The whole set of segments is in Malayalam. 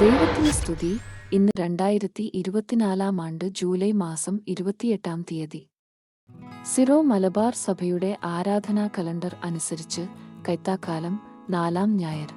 ദൈവത്തിന് സ്തുതി ഇന്ന് രണ്ടായിരത്തി ഇരുപത്തിനാലാം ആണ്ട് ജൂലൈ മാസം ഇരുപത്തിയെട്ടാം തീയതി. സിറോ മലബാർ സഭയുടെ ആരാധനാ കലണ്ടർ അനുസരിച്ച് കൈത്താക്കാലം നാലാം ഞായർ.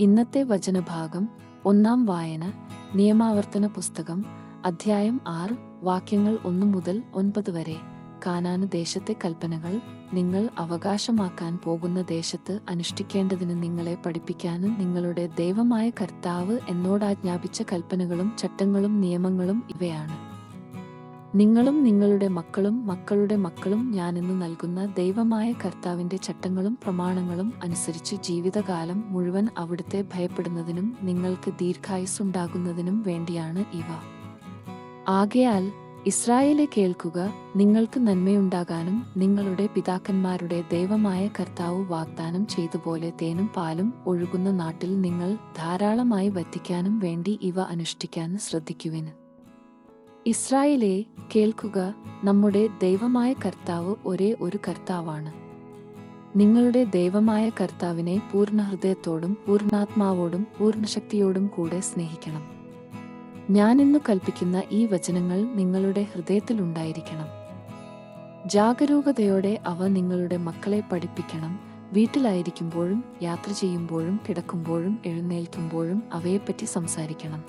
ഇന്നത്തെ വചനഭാഗം ഒന്നാം വായന നിയമാവർത്തന പുസ്തകം അധ്യായം ആറ് വാക്യങ്ങൾ ഒന്നു മുതൽ ഒൻപത് വരെ. കാനാന് ദേശത്തെ കൽപ്പനകൾ നിങ്ങൾ അവകാശമാക്കാൻ പോകുന്ന ദേശത്ത് അനുഷ്ഠിക്കേണ്ടതിന് നിങ്ങളെ പഠിപ്പിക്കാനും നിങ്ങളുടെ ദൈവമായ കർത്താവ് എന്നോടാജ്ഞാപിച്ച കൽപ്പനകളും ചട്ടങ്ങളും നിയമങ്ങളും ഇവയാണ്. നിങ്ങളും നിങ്ങളുടെ മക്കളും മക്കളുടെ മക്കളും ഞാനിന്ന് നൽകുന്ന ദൈവമായ കർത്താവിന്റെ ചട്ടങ്ങളും പ്രമാണങ്ങളും അനുസരിച്ച് ജീവിതകാലം മുഴുവൻ അവിടുത്തെ ഭയപ്പെടുന്നതിനും നിങ്ങൾക്ക് ദീർഘായുസ്സുണ്ടാകുന്നതിനും വേണ്ടിയാണ് ഇവ. ആകയാൽ ഇസ്രായേലെ കേൾക്കുക നിങ്ങൾക്ക് നന്മയുണ്ടാകാനും നിങ്ങളുടെ പിതാക്കന്മാരുടെ ദൈവമായ കർത്താവ് വാഗ്ദാനം ചെയ്തുപോലെ തേനും പാലും ഒഴുകുന്ന നാട്ടിൽ നിങ്ങൾ ധാരാളമായി വറ്റിക്കാനും വേണ്ടി ഇവ അനുഷ്ഠിക്കാനും ശ്രദ്ധിക്കുവിന് ഇസ്രായേലെ കേൾക്കുക നമ്മുടെ ദൈവമായ കർത്താവ് ഒരേ ഒരു കർത്താവാണ്. നിങ്ങളുടെ ദൈവമായ കർത്താവിനെ പൂർണ ഹൃദയത്തോടും പൂർണാത്മാവോടും പൂർണശക്തിയോടും കൂടെ സ്നേഹിക്കണം. ഞാനിന്നു കൽപ്പിക്കുന്ന ഈ വചനങ്ങൾ നിങ്ങളുടെ ഹൃദയത്തിലുണ്ടായിരിക്കണം. ജാഗരൂകതയോടെ അവ നിങ്ങളുടെ മക്കളെ പഠിപ്പിക്കണം. വീട്ടിലായിരിക്കുമ്പോഴും യാത്ര ചെയ്യുമ്പോഴും കിടക്കുമ്പോഴും എഴുന്നേൽക്കുമ്പോഴും അവയെപ്പറ്റി സംസാരിക്കണം.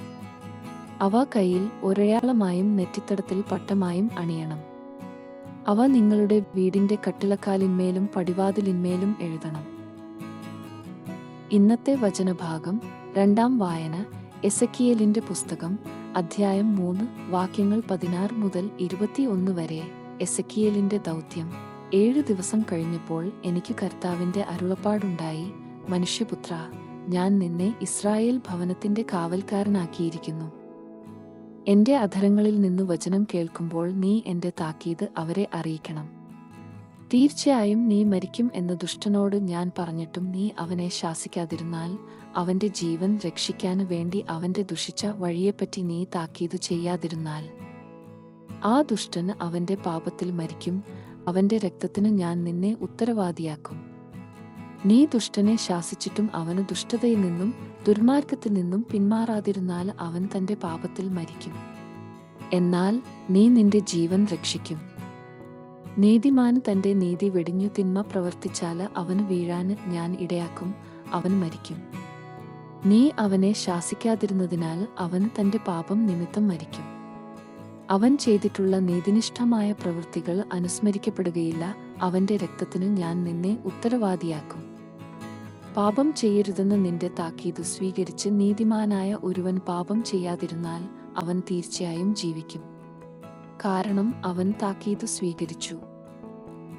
അവ കയ്യിൽ ഒരയാളമായും നെറ്റിത്തടത്തിൽ പട്ടമായും അണിയണം. അവ നിങ്ങളുടെ വീടിന്റെ കട്ടിളക്കാലിന്മേലും പടിവാതിലിന്മേലും എഴുതണം. ഇന്നത്തെ വചനഭാഗം രണ്ടാം വായന എസക്കിയേലിന്റെ പുസ്തകം അധ്യായം മൂന്ന് വാക്യങ്ങൾ പതിനാറ് മുതൽ ഇരുപത്തിയൊന്ന് വരെ എസക്കിയലിന്റെ ദൗത്യം. ഏഴു ദിവസം കഴിഞ്ഞപ്പോൾ എനിക്ക് കർത്താവിന്റെ അരുളപ്പാടുണ്ടായി മനുഷ്യപുത്ര ഞാൻ നിന്നെ ഇസ്രായേൽ ഭവനത്തിന്റെ കാവൽക്കാരനാക്കിയിരിക്കുന്നു. എന്റെ അധരങ്ങളിൽ നിന്ന് വചനം കേൾക്കുമ്പോൾ നീ എന്റെ താക്കീത് അവരെ അറിയിക്കണം. തീർച്ചയായും നീ മരിക്കും എന്ന ദുഷ്ടനോട് ഞാൻ പറഞ്ഞിട്ടും നീ അവനെ ശാസിക്കാതിരുന്നാൽ അവന്റെ ജീവൻ രക്ഷിക്കാൻ വേണ്ടി അവന്റെ ദുഷിച്ച വഴിയെപ്പറ്റി നീ താക്കീത് ചെയ്യാതിരുന്നാൽ. ആ ദുഷ്ടൻ അവന്റെ പാപത്തിൽ മരിക്കും അവന്റെ രക്തത്തിന് ഞാൻ നിന്നെ ഉത്തരവാദിയാക്കും. നീ ദുഷ്ടനെ ശാസിച്ചിട്ടും അവന് ദുഷ്ടതയിൽ നിന്നും ദുർമാർഗത്തിൽ നിന്നും പിന്മാറാതിരുന്നാൽ അവൻ തന്റെ പാപത്തിൽ മരിക്കും. എന്നാൽ നീ നിന്റെ ജീവൻ രക്ഷിക്കും. നീതിമാൻ തന്റെ നീതി വെടിഞ്ഞു തിന്മ പ്രവർത്തിച്ചാൽ അവന് വീഴാന് ഞാൻ ഇടയാക്കും അവൻ മരിക്കും. നീ അവനെ ശാസിക്കാതിരുന്നതിനാൽ അവൻ തന്റെ പാപം നിമിത്തം മരിക്കും. അവൻ ചെയ്തിട്ടുള്ള നീതിനിഷ്ഠമായ പ്രവൃത്തികൾ അനുസ്മരിക്കപ്പെടുകയില്ല അവന്റെ രക്തത്തിന് ഞാൻ നിന്നെ ഉത്തരവാദിയാക്കും. പാപം ചെയ്യരുതെന്ന് നിന്റെ താക്കീത് സ്വീകരിച്ച് നീതിമാനായ ഒരുവൻ പാപം ചെയ്യാതിരുന്നാൽ അവൻ തീർച്ചയായും ജീവിക്കും. കാരണം അവൻ താക്കീത് സ്വീകരിച്ചു.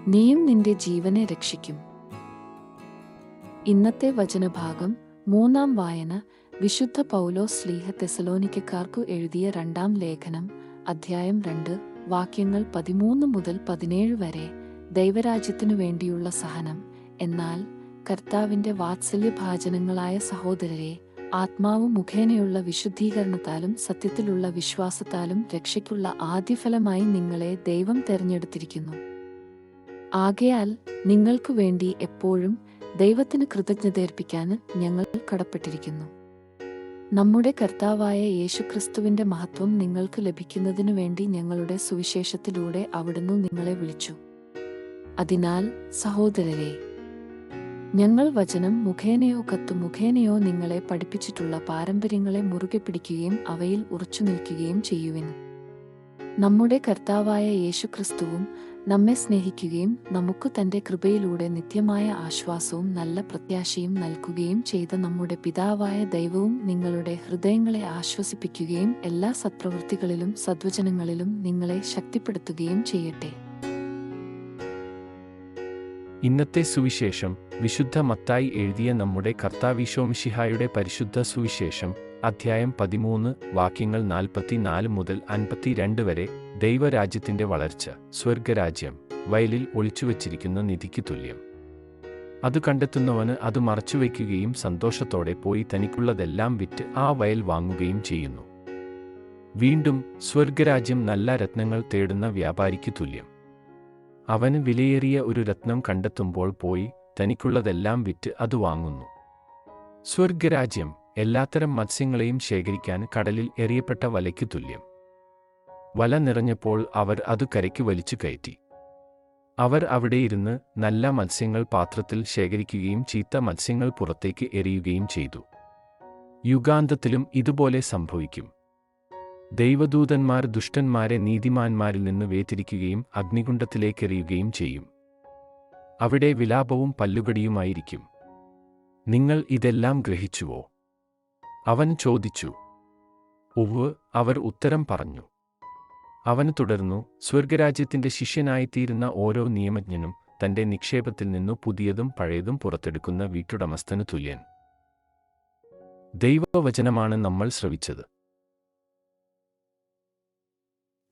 നീയും നിന്റെ ജീവനെ രക്ഷിക്കും. ഇന്നത്തെ വചനഭാഗം മൂന്നാം വായന വിശുദ്ധ പൗലോ സ്ലീഹ തെസലോനിക്കാർക്കു എഴുതിയ രണ്ടാം ലേഖനം അധ്യായം രണ്ട് വാക്യങ്ങൾ പതിമൂന്ന് മുതൽ പതിനേഴ് വരെ ദൈവരാജ്യത്തിനു വേണ്ടിയുള്ള സഹനം. എന്നാൽ കർത്താവിന്റെ വാത്സല്യഭാചനങ്ങളായ സഹോദരരെ ആത്മാവ് മുഖേനയുള്ള വിശുദ്ധീകരണത്താലും സത്യത്തിലുള്ള വിശ്വാസത്താലും രക്ഷയ്ക്കുള്ള ആദ്യഫലമായി നിങ്ങളെ ദൈവം തെരഞ്ഞെടുത്തിരിക്കുന്നു. ആകയാൽ നിങ്ങൾക്കു വേണ്ടി എപ്പോഴും ദൈവത്തിന് കൃതജ്ഞതയർപ്പിക്കാൻ ഞങ്ങൾ കടപ്പെട്ടിരിക്കുന്നു. നമ്മുടെ കർത്താവായ യേശുക്രിസ്തുവിന്റെ മഹത്വം നിങ്ങൾക്ക് ലഭിക്കുന്നതിനു വേണ്ടി ഞങ്ങളുടെ സുവിശേഷത്തിലൂടെ അവിടുന്ന് നിങ്ങളെ വിളിച്ചു. അതിനാൽ സഹോദരരെ ഞങ്ങൾ വചനം മുഖേനയോ കത്തു മുഖേനയോ നിങ്ങളെ പഠിപ്പിച്ചിട്ടുള്ള പാരമ്പര്യങ്ങളെ മുറുകെ പിടിക്കുകയും അവയിൽ ഉറച്ചു നിൽക്കുകയും ചെയ്യുവിൻ. നമ്മുടെ കർത്താവായ യേശുക്രിസ്തുവും നമ്മെ സ്നേഹിക്കുകയും നമുക്ക് തന്റെ കൃപയിലൂടെ നിത്യമായ ആശ്വാസവും നല്ല പ്രത്യാശയും നൽകുകയും ചെയ്ത നമ്മുടെ പിതാവായ ദൈവവും നിങ്ങളുടെ ഹൃദയങ്ങളെ ആശ്വസിപ്പിക്കുകയും എല്ലാ സത്പ്രവൃത്തികളിലും സദ്വചനങ്ങളിലും നിങ്ങളെ ശക്തിപ്പെടുത്തുകയും ചെയ്യട്ടെ. ഇന്നത്തെ സുവിശേഷം വിശുദ്ധ മത്തായി എഴുതിയ നമ്മുടെ കർത്താവിശോമിഷിഹായുടെ പരിശുദ്ധ സുവിശേഷം അധ്യായം പതിമൂന്ന് വാക്യങ്ങൾ നാൽപ്പത്തിനാല് മുതൽ അൻപത്തിരണ്ട് വരെ ദൈവരാജ്യത്തിന്റെ വളർച്ച സ്വർഗരാജ്യം വയലിൽ ഒളിച്ചുവച്ചിരിക്കുന്ന നിധിക്ക് തുല്യം. അത് കണ്ടെത്തുന്നവന് അത് മറച്ചുവെക്കുകയും സന്തോഷത്തോടെ പോയി തനിക്കുള്ളതെല്ലാം വിറ്റ് ആ വയൽ വാങ്ങുകയും ചെയ്യുന്നു. വീണ്ടും സ്വർഗരാജ്യം നല്ല രത്നങ്ങൾ തേടുന്ന വ്യാപാരിക്ക് തുല്യം. അവന് വിലയേറിയ ഒരു രത്നം കണ്ടെത്തുമ്പോൾ പോയി തനിക്കുള്ളതെല്ലാം വിറ്റ് അത് വാങ്ങുന്നു. സ്വർഗരാജ്യം എല്ലാത്തരം മത്സ്യങ്ങളെയും ശേഖരിക്കാൻ കടലിൽ എറിയപ്പെട്ട വലയ്ക്ക് തുല്യം. വല നിറഞ്ഞപ്പോൾ അവർ അത് കരയ്ക്ക് വലിച്ചു കയറ്റി. അവർ അവിടെ ഇരുന്ന് നല്ല മത്സ്യങ്ങൾ പാത്രത്തിൽ ശേഖരിക്കുകയും ചീത്ത മത്സ്യങ്ങൾ പുറത്തേക്ക് എറിയുകയും ചെയ്തു. യുഗാന്തത്തിലും ഇതുപോലെ സംഭവിക്കും. ദൈവദൂതന്മാർ ദുഷ്ടന്മാരെ നീതിമാന്മാരിൽ നിന്ന് വേതിരിക്കുകയും അഗ്നികുണ്ഡത്തിലേക്കെറിയുകയും ചെയ്യും. അവിടെ വിലാപവും പല്ലുകടിയുമായിരിക്കും. നിങ്ങൾ ഇതെല്ലാം ഗ്രഹിച്ചുവോ? അവൻ ചോദിച്ചു. ഉവ് അവർ ഉത്തരം പറഞ്ഞു. അവന് തുടർന്നു സ്വർഗരാജ്യത്തിന്റെ ശിഷ്യനായിത്തീരുന്ന ഓരോ നിയമജ്ഞനും തന്റെ നിക്ഷേപത്തിൽ നിന്നു പുതിയതും പഴയതും പുറത്തെടുക്കുന്ന വീട്ടുടമസ്ഥനു തുല്യൻ. ദൈവവചനമാണ് നമ്മൾ ശ്രവിച്ചത്.